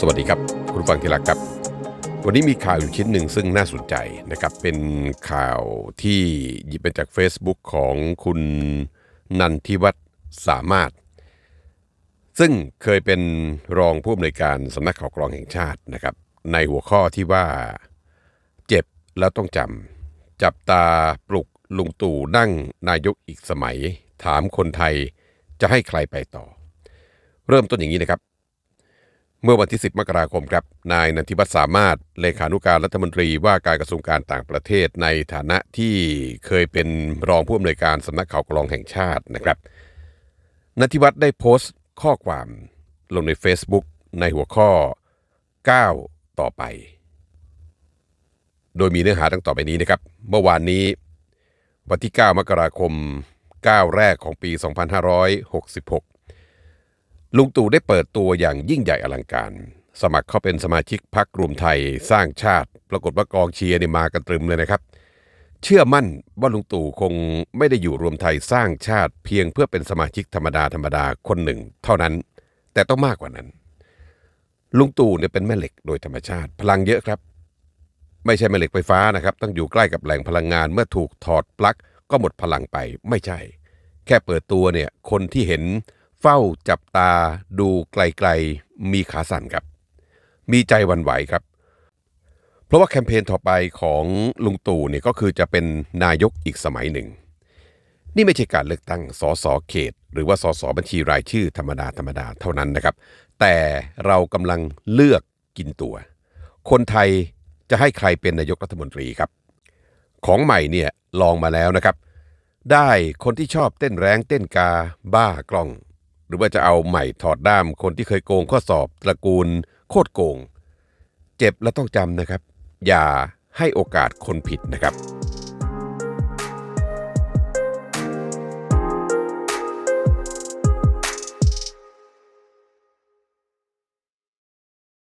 สวัสดีครับ คุณฟังที่รักครับ วันนี้มีข่าวอยู่ชิ้นหนึ่งซึ่งน่าสนใจนะครับ เป็นข่าวที่หยิบมาจาก Facebook ของคุณนันทิวัฒน์สามารถ ซึ่งเคยเป็นรองผู้อำนวยการสำนักข่าวกรองแห่งชาตินะครับ ในหัวข้อที่ว่าเจ็บแล้วต้องจำจับตาปลุกลุงตู่นั่งนายกอีกสมัย ถามคนไทยจะให้ใครไปต่อ เริ่มต้นอย่างนี้นะครับ เมื่อวันที่ 10 มกราคมครับ นายนันทิวัฒน์สามารถ เลขานุการรัฐมนตรีว่าการกระทรวงการต่างประเทศในฐานะที่เคยเป็นรองผู้อำนวยการสำนักข่าวกรองแห่งชาตินะครับนันทิวัฒน์ได้โพสต์ข้อความลงใน Facebook ในหัวข้อ 9 ต่อไป โดยมีเนื้อหาดังต่อไปนี้นะครับ เมื่อวานนี้ วันที่ 9 มกราคม 9 แรกของปี 2566 ลุงตู่ได้เปิดตัวอย่างยิ่งใหญ่อลังการ สมัครเข้าเป็นสมาชิกพรรครวมไทยสร้างชาติ ปรากฏว่ากองเชียร์นี่มากันตรึมเลยนะครับ เชื่อมั่นว่าลุงตู่คงไม่ได้อยู่รวมไทยสร้างชาติเพียงเพื่อเป็นสมาชิกธรรมดาธรรมดาคนหนึ่ง เท่านั้น แต่ต้องมากกว่านั้น ลุงตู่เนี่ยเป็นแม่เหล็กโดยธรรมชาติ พลังเยอะครับ ไม่ใช่แม่เหล็กไฟฟ้านะครับต้องอยู่ใกล้กับแหล่งพลังงานเมื่อถูกถอดปลั๊กก็หมดพลังไปไม่ใช่ แค่เปิดตัวเนี่ยคนที่เห็น เฝ้าจับตาดูไกลๆ มีขาสั่นครับ มีใจวันไหวครับ เพราะว่าแคมเปญต่อไปของลุงตู่เนี่ยก็คือจะเป็นนายกอีกสมัยหนึ่ง นี่ไม่ใช่การเลือกตั้งสสเขต หรือว่าสสบัญชีรายชื่อธรรมดาธรรมดาเท่านั้นนะครับ แต่เรากำลังเลือกกินตัว คนไทยจะให้ใครเป็นนายกรัฐมนตรีครับ ของใหม่เนี่ยลองมาแล้วนะครับ ได้คนที่ชอบเต้นแรงเต้นกา บ้ากล้อง หรือว่าจะเอาใหม่ถอดด้ามคนที่เคยโกงข้อสอบตระกูลโคตรโกง เจ็บและต้องจำนะครับ อย่าให้โอกาสคนผิดนะครับ